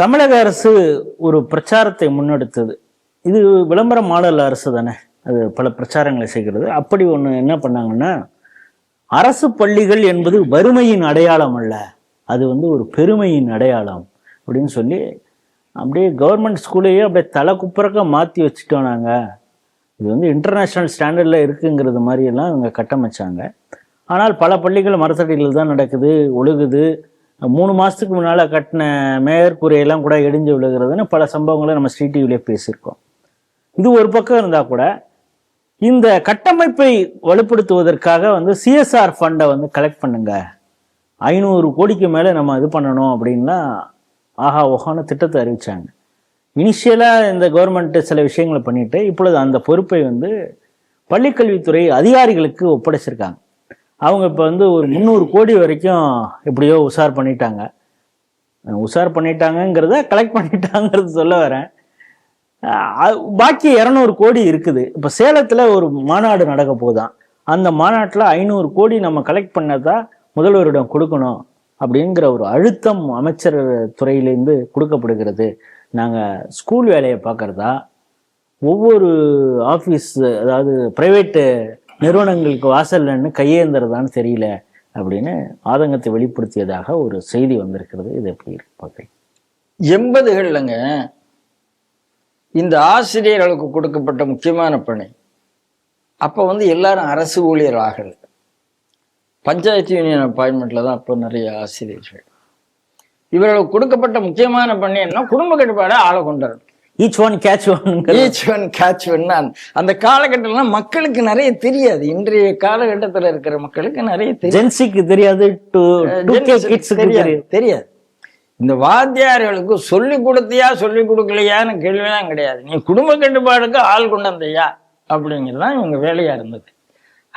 தமிழக அரசு ஒரு பிரச்சாரத்தை முன்னெடுத்தது. இது விளம்பர மாடல் அரசு தானே. அது பல பிரச்சாரங்களை செய்கிறது. அப்படி ஒன்று என்ன பண்ணாங்கன்னா அரசு பள்ளிகள் என்பது வறுமையின் அடையாளம் அல்ல. அது வந்து ஒரு பெருமையின் அடையாளம் அப்படின்னு சொல்லி அப்படியே கவர்மெண்ட் ஸ்கூலையே அப்படியே தலை குப்புறக்க மாற்றி வச்சுட்டோம் நாங்கள் இது வந்து இன்டர்நேஷ்னல் ஸ்டாண்டர்டில் இருக்குங்கிறது மாதிரியெல்லாம் இவங்க கட்டமைச்சாங்க. ஆனால் பல பள்ளிகள் மரத்தடியில் தான் நடக்குது ஒழுகுது. மூணு மாதத்துக்கு முன்னால் கட்டின மேயர் கூரையெல்லாம் கூட இடிஞ்சு விழுகிறதுன்னு பல சம்பவங்களை நம்ம ஸ்ரீ டிவிலே பேசியிருக்கோம். இது ஒரு பக்கம் இருந்தால் கூட இந்த கட்டமைப்பை வலுப்படுத்துவதற்காக வந்து சிஎஸ்ஆர் ஃபண்டை வந்து கலெக்ட் பண்ணுங்க. ஐநூறு கோடிக்கு மேலே நம்ம இது பண்ணணும் அப்படின்னா ஆஹா ஓஹான திட்டத்தை அறிவித்தாங்க இனிஷியலாக இந்த கவர்மெண்ட்டு சில விஷயங்களை பண்ணிட்டு இப்பொழுது அந்த பொறுப்பை வந்து பள்ளிக்கல்வித்துறை அதிகாரிகளுக்கு ஒப்படைச்சிருக்காங்க. அவங்க இப்போ வந்து ஒரு முந்நூறு கோடி வரைக்கும் எப்படியோ உஷார் பண்ணிட்டாங்க. உஷார் பண்ணிட்டாங்கங்கிறத கலெக்ட் பண்ணிட்டாங்கிறது சொல்ல வரேன். பாக்கி இரநூறு கோடி இருக்குது. இப்போ சேலத்தில் ஒரு மாநாடு நடக்க போதான் அந்த மாநாட்டில் ஐநூறு கோடி நம்ம கலெக்ட் பண்ணதா முதல்வரிடம் கொடுக்கணும் அப்படிங்கிற ஒரு அழுத்தம் அமைச்சர் துறையிலேருந்து கொடுக்கப்படுகிறது. நாங்கள் ஸ்கூல் வேலையை பார்க்குறதா? ஒவ்வொரு ஆஃபீஸ் அதாவது ப்ரைவேட்டு நிறுவனங்களுக்கு வாசல் நின்னு கையேந்திரதான்னு தெரியல அப்படின்னு ஆதங்கத்தை வெளிப்படுத்தியதாக ஒரு செய்தி வந்திருக்கிறது. இது எப்படி இருக்கு பார்க்குறீங்க? எண்பதுகள்லங்க இந்த ஆசிரியர்களுக்கு கொடுக்கப்பட்ட முக்கியமான பணி. அப்போ வந்து எல்லாரும் அரசு ஊழியர் ஆகலை. பஞ்சாயத்து யூனியன் அப்பாயின்மெண்ட்டில் தான் அப்போ நிறைய ஆசிரியர்கள். இவர்களுக்கு கொடுக்கப்பட்ட முக்கியமான பணி என்ன? குடும்ப கட்டுப்பாடை ஆளை கொண்டு வரணும். Each one catch one each one catch one அந்த காலகட்டம்லாம் மக்களுக்கு நிறைய தெரியாது. இன்றைய காலகட்டத்துல இருக்கிற மக்களுக்கு நிறைய ஜென்சிக்கு தெரியாது டு தெரியாது. தெரியாது. இந்த வாத்தியார்களுக்கு சொல்லி கொடுத்தியா சொல்லி கொடுக்கலையான்னு கேள்விலாம் கிடையாது. நீ குடும்ப கட்டுப்பாடுக்கு ஆள் கொண்டு வந்தையா? அப்படிங்கிறது தான் இவங்க வேலையா இருந்தது.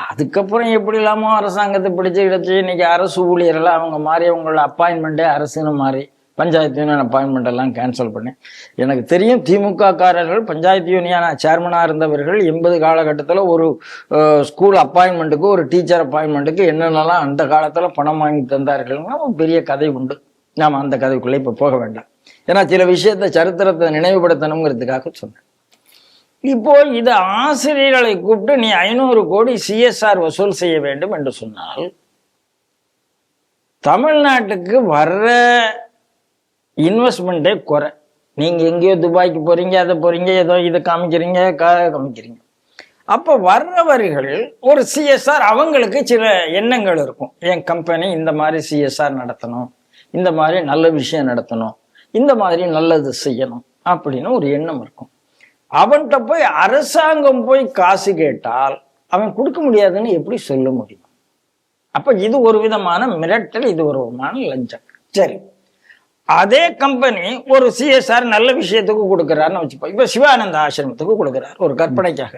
அதுக்கப்புறம் எப்படி இல்லாமோ அரசாங்கத்தை பிடிச்சு கிடச்சி இன்னைக்கு அரசு ஊழியர்கள் அவங்க மாறி அவங்களோட அப்பாயின்மெண்ட்டே அரசுன்னு மாறி பஞ்சாயத்து யூனியன் அப்பாயின்மெண்ட் எல்லாம் கேன்சல் பண்ணேன் எனக்கு தெரியும் திமுக காரர்கள் பஞ்சாயத்து யூனியன் சேர்மனாக இருந்தவர்கள் எண்பது காலகட்டத்தில் ஒரு ஸ்கூல் அப்பாயின்மெண்ட்டுக்கு ஒரு டீச்சர் அப்பாயின்மெண்ட்டுக்கு என்னென்னலாம் அந்த காலத்தில் பணம் வாங்கி தந்தார்கள்னா ஒரு பெரிய கதை உண்டு. நாம் அந்த கதைக்குள்ளே இப்போ போக வேண்டாம். ஏன்னா சில விஷயத்தை சரித்திரத்தை நினைவுபடுத்தணுங்கிறதுக்காக சொன்னேன். இப்போ இது ஆசிரியர்களை கூப்பிட்டு நீ ஐநூறு கோடி சிஎஸ்ஆர் வசூல் செய்ய வேண்டும் என்று சொன்னால் தமிழ்நாட்டுக்கு வர்ற இன்வெஸ்ட்மெண்ட்டே குறை. நீங்க எங்கேயோ துபாய்க்கு போறீங்க அதை போறீங்க ஏதோ இதை காமிக்கிறீங்க கா- காமிக்கிறீங்க. அப்போ வர்றவர்கள் ஒரு சிஎஸ்ஆர் அவங்களுக்கு சில எண்ணங்கள் இருக்கும். என் கம்பெனி இந்த மாதிரி சிஎஸ்ஆர் நடத்தணும். இந்த மாதிரி நல்ல விஷயம் நடத்தணும். இந்த மாதிரி நல்லது செய்யணும் அப்படின்னு ஒரு எண்ணம் இருக்கும். அவன்கிட்ட போய் அரசாங்கம் போய் காசு கேட்டால் அவன் கொடுக்க முடியாதுன்னு எப்படி சொல்ல முடியும்? அப்போ இது ஒரு விதமான மிரட்டல் இது ஒரு விதமான லஞ்சம். சரி. அதே கம்பெனி ஒரு சிஎஸ்ஆர் நல்ல விஷயத்துக்கு கொடுக்குறாருன்னு வச்சுப்போம் இப்போ சிவானந்த ஆசிரமத்துக்கு கொடுக்குறாரு ஒரு கற்பனைக்காக.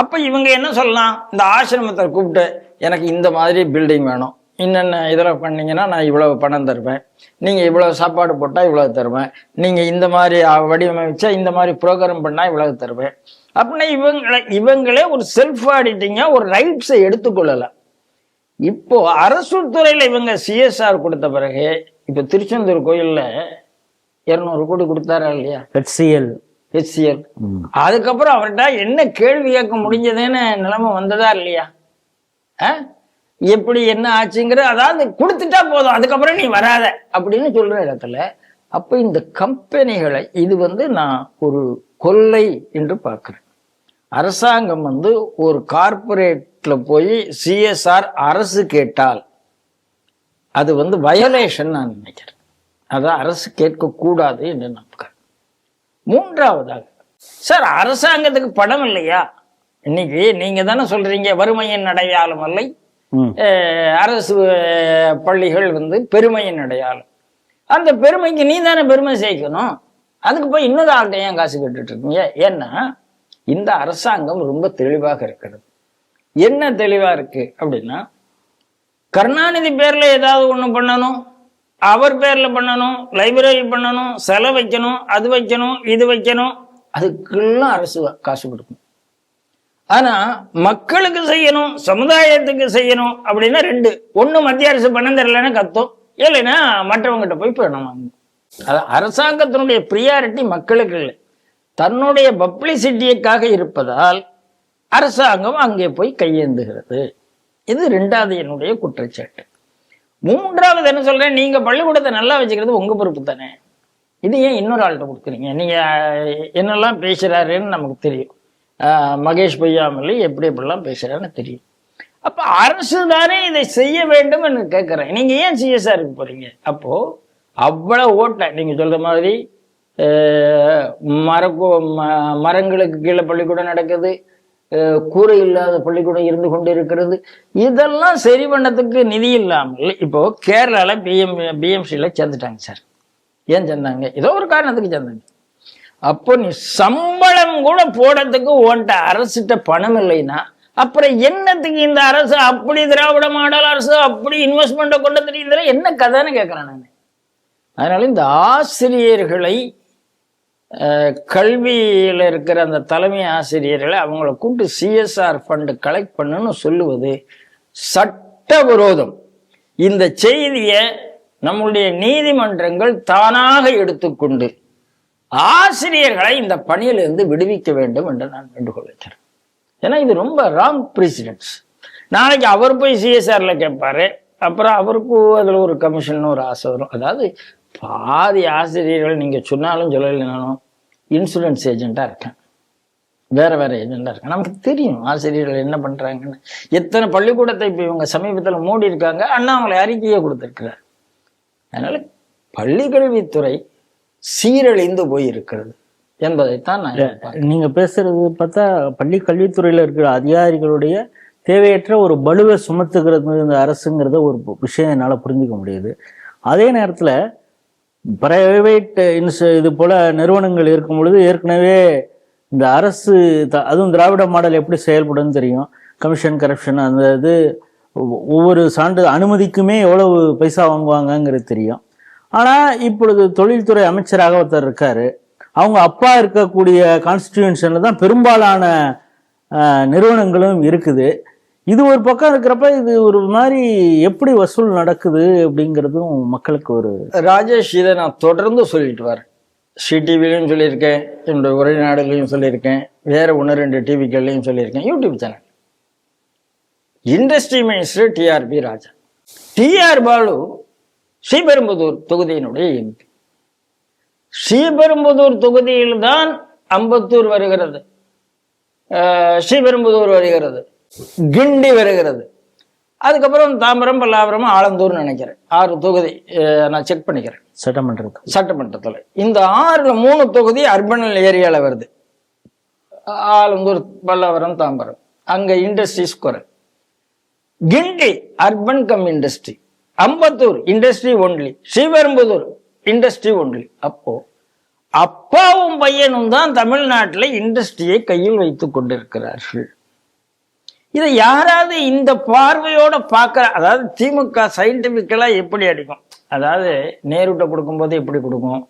அப்போ இவங்க என்ன சொல்லலாம்? இந்த ஆசிரமத்தை கூப்பிட்டு எனக்கு இந்த மாதிரி பில்டிங் வேணும். என்னென்ன இதில் பண்ணீங்கன்னா நான் இவ்வளோ பணம் தருவேன். நீங்கள் இவ்வளோ சாப்பாடு போட்டால் இவ்வளோ தருவேன். நீங்கள் இந்த மாதிரி வடிவமைச்சா இந்த மாதிரி ப்ரோக்ராம் பண்ணால் இவ்வளோ தருவேன். அப்படின்னா இவங்களை இவங்களே ஒரு செல்ஃப் ஆடிட்டிங்காக ஒரு ரைட்ஸை எடுத்துக்கொள்ளலாம் இப்போ அரசு துறையில இவங்க சிஎஸ்ஆர் கொடுத்த பிறகு இப்போ திருச்செந்தூர் கோயில்ல இருநூறு கோடி கொடுத்தாரா இல்லையா? ஹெச்சிஎல் ஹெச்சிஎல் அதுக்கப்புறம் அவர்கிட்ட என்ன கேள்வி கேட்க முடிஞ்சதுன்னு நிலைமை வந்ததா இல்லையா? எப்படி என்ன ஆச்சுங்கிற அதாவது கொடுத்துட்டா போதும் அதுக்கப்புறம் நீ வராத அப்படின்னு சொல்ற இடத்துல அப்ப இந்த கம்பெனிகளை இது வந்து நான் ஒரு கொள்ளை என்று பார்க்கிறேன். அரசாங்கம் வந்து ஒரு கார்ப்பரேட்ல போய் சிஎஸ்ஆர் அரசு கேட்டால் அது வந்து வயலேஷன் நான் நினைக்கிறேன். அதான் அரசு கேட்கக்கூடாது என்று நம்புகிறேன். மூன்றாவதாக சார் அரசாங்கத்துக்கு பணம் இல்லையா? இன்னைக்கு நீங்க தானே சொல்றீங்க வறுமையின் அடையாளம் அஹ், அரசு பள்ளிகள் வந்து பெருமையின் அடையாளம். அந்த பெருமைக்கு நீ தானே பெருமை சேர்க்கணும். அதுக்கு போய் இன்னொரு ஆள்கிட்ட ஏன் காசு கேட்டுட்டு இருக்கீங்க? ஏன்னா இந்த அரசாங்கம் ரொம்ப தெளிவாக இருக்கிறது. என்ன தெளிவா இருக்கு அப்படின்னா கருணாநிதி பேர்ல ஏதாவது ஒண்ணு பண்ணணும் அவர் பேர்ல பண்ணணும் லைப்ரரி பண்ணணும் செலை வைக்கணும் அது வைக்கணும் இது வைக்கணும் அதுக்கெல்லாம் அரசு காசு கொடுக்கும் ஆனா மக்களுக்கு செய்யணும் சமுதாயத்துக்கு செய்யணும் அப்படின்னா ரெண்டு. ஒண்ணு மத்திய அரசு பண்ண தெரியலன்னா கத்தும். இல்லைன்னா மற்றவங்ககிட்ட போய் பணம் அது அரசாங்கத்தினுடைய ப்ரியாரிட்டி மக்களுக்கு இல்லை. தன்னுடைய பப்ளிசிட்டிக்காக இருப்பதால் அரசாங்கம் அங்கே போய் கையேந்துகிறது. இது ரெண்டாவது என்னுடைய குற்றச்சாட்டு. மூன்றாவது என்ன சொல்றேன்? நீங்க பள்ளிக்கூடத்தை நல்லா வச்சுக்கிறது உங்க பொறுப்பு தானே. இது ஏன் இன்னொரு ஆள்கிட்ட கொடுக்குறீங்க? நீங்க என்னெல்லாம் பேசுறாருன்னு நமக்கு தெரியும். மகேஷ் பொய்யாமலி எப்படி எப்படிலாம் பேசுறாருன்னு தெரியும். அப்ப அரசு தானே இதை செய்ய வேண்டும் என்று கேட்கிறேன். நீங்க ஏன் சிஎஸ்ஆருக்கு போறீங்க? அப்போ அவ்வளவு ஓட்டை நீங்க சொல்ற மாதிரி மரக்கோ ம- மரங்களுக்கு கீழே பள்ளிக்கூடம் நடக்குது. கூரை இல்லாத பள்ளிக்கூடம் இருந்து கொண்டு இருக்கிறது இதெல்லாம் சரி பண்ணதுக்கு நிதி இல்லாமல் இப்போ கேரளால பிஎம் பிஎம்சியில் சேர்ந்துட்டாங்க சார். ஏன் சேர்ந்தாங்க? ஏதோ ஒரு காரணத்துக்கு சேர்ந்தாங்க. அப்போ நீ சம்பளம் கூட போடுறதுக்கு உன்கிட்ட அரசுகிட்ட பணம் இல்லைன்னா அப்புறம் என்னத்துக்கு இந்த அரசு அப்படி திராவிட மாடல் அரசு அப்படி இன்வெஸ்ட்மெண்ட்டை கொண்டு தெரியுதுல என்ன கதைன்னு கேட்குறேன் நான். அதனால இந்த ஆசிரியர்களை கல்வியில இருக்கிற அந்த தலைமை ஆசிரியர்களை அவங்கள கூப்பிட்டு சிஎஸ்ஆர் ஃபண்டு கலெக்ட் பண்ணுன்னு சொல்லுவது சட்டவிரோதம். இந்த செய்தியை நம்முடைய நீதிமன்றங்கள் தானாக எடுத்துக்கொண்டு ஆசிரியர்களை இந்த பணியிலிருந்து விடுவிக்க வேண்டும் என்று நான் வேண்டுகோள் வைக்கிறேன் ஏன்னா இது ரொம்ப ராங் பிரசிடென்ட்ஸ் நாளைக்கு அவர் போய் சிஎஸ்ஆர்ல கேட்பாரு அப்புறம் அவருக்கும் அதில் ஒரு கமிஷன் ஒரு ஆசை வரும். அதாவது பாதி ஆசிரியர்கள் நீங்க சொன்னாலும் சொல்லலைனாலும் இன்சூரன்ஸ் ஏஜென்ட்டா இருக்கேன். வேற வேற ஏஜெண்டா இருக்கேன். நமக்கு தெரியும் ஆசிரியர்கள் என்ன பண்றாங்கன்னு. எத்தனை பள்ளிக்கூடத்தை இப்போ இவங்க சமீபத்தில் மூடி இருக்காங்க. அண்ணாமலை அறிக்கையை கொடுத்திருக்கிறார். அதனால பள்ளிக்கல்வித்துறை சீரழிந்து போய் இருக்கிறது என்பதைத்தான் நான் பார்க்கிறேன். நீங்க பேசுறது பார்த்தா பள்ளி கல்வித்துறையில இருக்கிற அதிகாரிகளுடைய தேவையற்ற ஒரு பலுவை சுமத்துக்கிறது இந்த அரசுங்கிறத ஒரு விஷயம் என்னால புரிஞ்சுக்க முடியுது. அதே நேரத்துல பிரைவேட் இன்ஸ் இது போல நிறுவனங்கள் இருக்கும் பொழுது ஏற்கனவே இந்த அரசு த- அதுவும் திராவிட மாடல் எப்படி செயல்படும்னு தெரியும். கமிஷன் கரப்ஷன் அந்த இது ஒ- ஒவ்வொரு சான்று அனுமதிக்குமே எவ்வளவு பைசா வாங்குவாங்கங்கிறது தெரியும். ஆனால் இப்பொழுது தொழில்துறை அமைச்சராக ஒருத்தர் இருக்காரு. அவங்க அப்பா இருக்கக்கூடிய கான்ஸ்டியூன்ஷனில் தான் பெரும்பாலான நிறுவனங்களும் இருக்குது. இது ஒரு பக்கம் இருக்கிறப்ப இது ஒரு மாதிரி எப்படி வசூல் நடக்குது அப்படிங்கிறதும் மக்களுக்கு ஒரு ராஜேஷ் இதை நான் தொடர்ந்து சொல்லிட்டு வரேன். ஸ்ரீ டிவிலையும் சொல்லியிருக்கேன் என்னுடைய உரைநாடுலையும் சொல்லியிருக்கேன் வேற ஒன்று ரெண்டு டிவிக்கள்லையும் சொல்லியிருக்கேன் YouTube channel industry minister TRB Raja. TR Baalu Sriperumbudur தொகுதியினுடைய எம்பி. ஸ்ரீபெரும்புதூர் தொகுதியில் தான் அம்பத்தூர் வருகிறது. ஸ்ரீபெரும்புதூர் வருகிறது. கிண்டி வருகிறது. அதுக்கப்புறம் தாம்பரம் பல்லாவரம் ஆலந்தூர் நினைக்கிறேன். ஆறு தொகுதி நான் செக் பண்ணிக்கிறேன். சட்டமன்றத்துக்கு சட்டமன்றத்தில். இந்த ஆறுல மூணு தொகுதி அர்பன் ஏரியால வருது. ஆலந்தூர் பல்லாவரம் தாம்பரம். அங்க இண்டஸ்ட்ரீஸ் குறை Guindy urban cum industry Ambattur industry only Sriperumbudur industry only அப்போ அப்பாவும் பையனும் தான் தமிழ்நாட்டில் இண்டஸ்ட்ரியை கையில் வைத்துக் கொண்டிருக்கிறார்கள். இதை யாராவது இந்த பார்வையோட பார்க்க அதாவது திமுக சயின்டிஃபிக்கலாக எப்படி அடிக்கும்? அதாவது நேருட்ட கொடுக்கும்போது எப்படி கொடுக்கும்?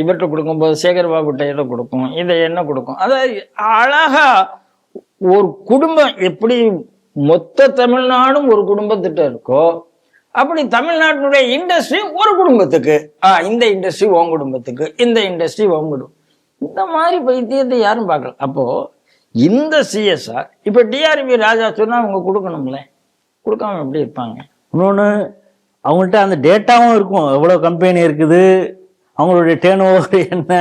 இவர்கிட்ட கொடுக்கும்போது சேகர்பாபுட்ட எதை கொடுக்கும்? இதை என்ன கொடுக்கும்? அதாவது அழகா ஒரு குடும்பம் எப்படி மொத்த தமிழ்நாடும் ஒரு குடும்பத்திட்ட இருக்கோ அப்படி தமிழ்நாட்டினுடைய இண்டஸ்ட்ரி ஒரு குடும்பத்துக்கு. ஆ இந்த இண்டஸ்ட்ரி உன் குடும்பத்துக்கு இந்த இண்டஸ்ட்ரி உன் குடும்பம் இந்த மாதிரி பைத்தியத்தை யாரும் பார்க்கல. அப்போ இந்த சிஎஸ்ஆர் இப்ப டிஆர்பி ராஜா சொன்னா அவங்க கொடுக்கணும்ல? கொடுக்காம எப்படி இருப்பாங்க? இன்னொன்று அவங்கள்ட்ட அந்த டேட்டாவும் இருக்கும். எவ்வளோ கம்பெனி இருக்குது? அவங்களுடைய டேர்ன் ஓவர் என்ன?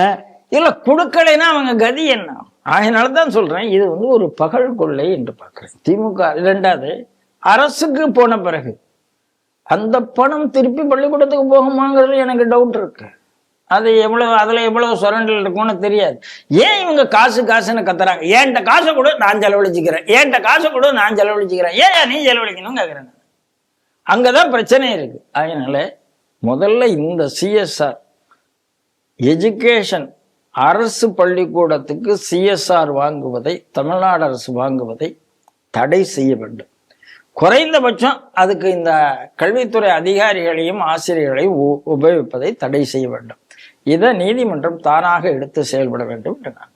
இல்ல கொடுக்கலைன்னா அவங்க கதி என்ன? அதனால தான் சொல்றேன் இது வந்து ஒரு பகல் கொள்ளை என்று பார்க்கிறேன். திமுக ரெண்டாவது அரசுக்கு போன பிறகு அந்த பணம் திருப்பி பள்ளிக்கூடத்துக்கு போகுமாங்கிறது எனக்கு டவுட் இருக்கு. அது எவ்வளவு அதுல எவ்வளவு சுரண்டல் இருக்கும்னு தெரியாது. ஏன் இவங்க காசு காசுன்னு கத்துறாங்க? ஏன்ட்ட காசை கூட நான் செலவழிச்சுக்கிறேன். ஏன்ட்ட காசை கூட நான் செலவழிச்சுக்கிறேன். ஏன் நீ செலவழிக்கணும்னு கேக்குறேன்? அங்கே அங்கதான் பிரச்சனை இருக்கு. அதனால முதல்ல இந்த சிஎஸ்ஆர் எஜுகேஷன் அரசு பள்ளிக்கூடத்துக்கு சிஎஸ்ஆர் வாங்குவதை தமிழ்நாடு அரசு வாங்குவதை தடை செய்ய வேண்டும். குறைந்தபட்சம் அதுக்கு இந்த கல்வித்துறை அதிகாரிகளையும் ஆசிரியர்களையும் உ- உபயோகிப்பதை தடை செய்ய வேண்டும். இதை நீதிமன்றம் தானாக எடுத்து செயல்பட வேண்டும் என்று நான்